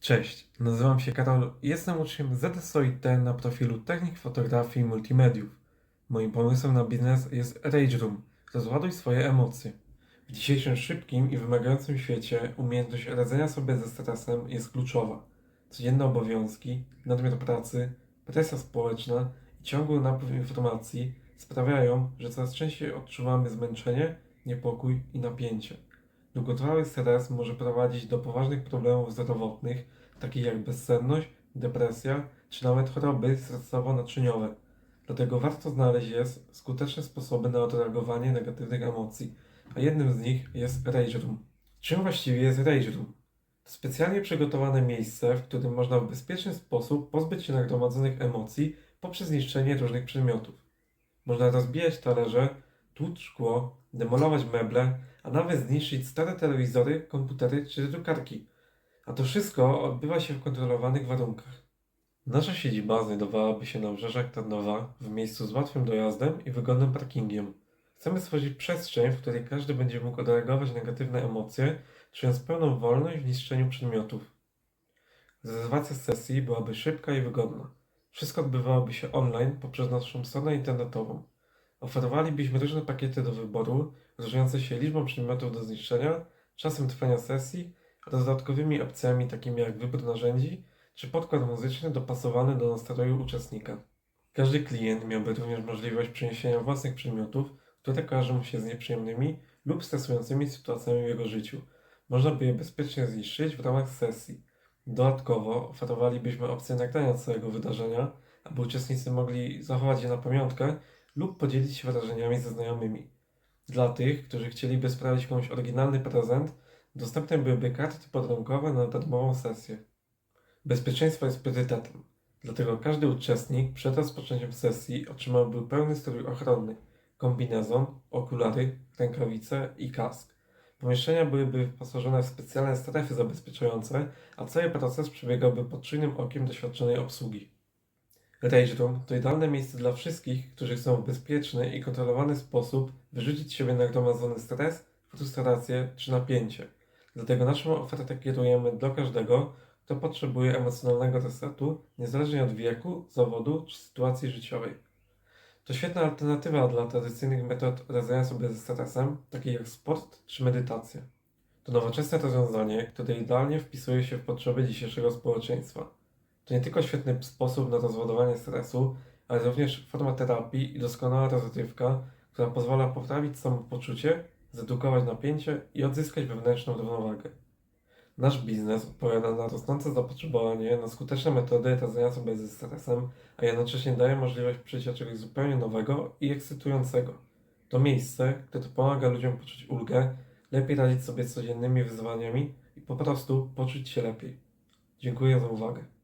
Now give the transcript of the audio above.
Cześć, nazywam się Karol i jestem uczniem ZSOIT na profilu Technik Fotografii i Multimediów. Moim pomysłem na biznes jest Rage Room. Rozładuj swoje emocje. W dzisiejszym szybkim i wymagającym świecie umiejętność radzenia sobie ze stresem jest kluczowa. Codzienne obowiązki, nadmiar pracy, presja społeczna i ciągły napływ informacji sprawiają, że coraz częściej odczuwamy zmęczenie, niepokój i napięcie. Długotrwały stres może prowadzić do poważnych problemów zdrowotnych, takich jak bezsenność, depresja czy nawet choroby stresowo-naczyniowe. Dlatego warto znaleźć jest skuteczne sposoby na odreagowanie negatywnych emocji, a jednym z nich jest Rage Room. Czym właściwie jest Rage Room? To specjalnie przygotowane miejsce, w którym można w bezpieczny sposób pozbyć się nagromadzonych emocji poprzez niszczenie różnych przedmiotów. Można rozbijać talerze, tłuc szkło, demolować meble, a nawet zniszczyć stare telewizory, komputery czy drukarki. A to wszystko odbywa się w kontrolowanych warunkach. Nasza siedziba znajdowałaby się na obrzeżach Tarnowa, w miejscu z łatwym dojazdem i wygodnym parkingiem. Chcemy stworzyć przestrzeń, w której każdy będzie mógł odreagować negatywne emocje, czując pełną wolność w niszczeniu przedmiotów. Rezerwacja sesji byłaby szybka i wygodna. Wszystko odbywałoby się online poprzez naszą stronę internetową. Oferowalibyśmy różne pakiety do wyboru, różniące się liczbą przedmiotów do zniszczenia, czasem trwania sesji oraz dodatkowymi opcjami takimi jak wybór narzędzi czy podkład muzyczny dopasowany do nastroju uczestnika. Każdy klient miałby również możliwość przeniesienia własnych przedmiotów, które kojarzą mu się z nieprzyjemnymi lub stresującymi sytuacjami w jego życiu. Można by je bezpiecznie zniszczyć w ramach sesji. Dodatkowo oferowalibyśmy opcję nagrania całego wydarzenia, aby uczestnicy mogli zachować je na pamiątkę lub podzielić się wrażeniami ze znajomymi. Dla tych, którzy chcieliby sprawić komuś oryginalny prezent, dostępne byłyby karty podrękowe na darmową sesję. Bezpieczeństwo jest priorytetem, dlatego każdy uczestnik przed rozpoczęciem sesji otrzymałby pełny strój ochronny, kombinezon, okulary, rękawice i kask. Pomieszczenia byłyby wyposażone w specjalne strefy zabezpieczające, a cały proces przebiegałby pod czujnym okiem doświadczonej obsługi. Rage to idealne miejsce dla wszystkich, którzy chcą w bezpieczny i kontrolowany sposób wyrzucić z siebie nagromadzony stres, frustrację czy napięcie. Dlatego naszą ofertę kierujemy do każdego, kto potrzebuje emocjonalnego resetu, niezależnie od wieku, zawodu czy sytuacji życiowej. To świetna alternatywa dla tradycyjnych metod radzenia sobie ze stresem, takich jak sport czy medytacja. To nowoczesne rozwiązanie, które idealnie wpisuje się w potrzeby dzisiejszego społeczeństwa. To nie tylko świetny sposób na rozładowanie stresu, ale również forma terapii i doskonała rozrywka, która pozwala poprawić samopoczucie, zredukować napięcie i odzyskać wewnętrzną równowagę. Nasz biznes odpowiada na rosnące zapotrzebowanie na skuteczne metody radzenia sobie ze stresem, a jednocześnie daje możliwość przyjścia czegoś zupełnie nowego i ekscytującego. To miejsce, które pomaga ludziom poczuć ulgę, lepiej radzić sobie z codziennymi wyzwaniami i po prostu poczuć się lepiej. Dziękuję za uwagę.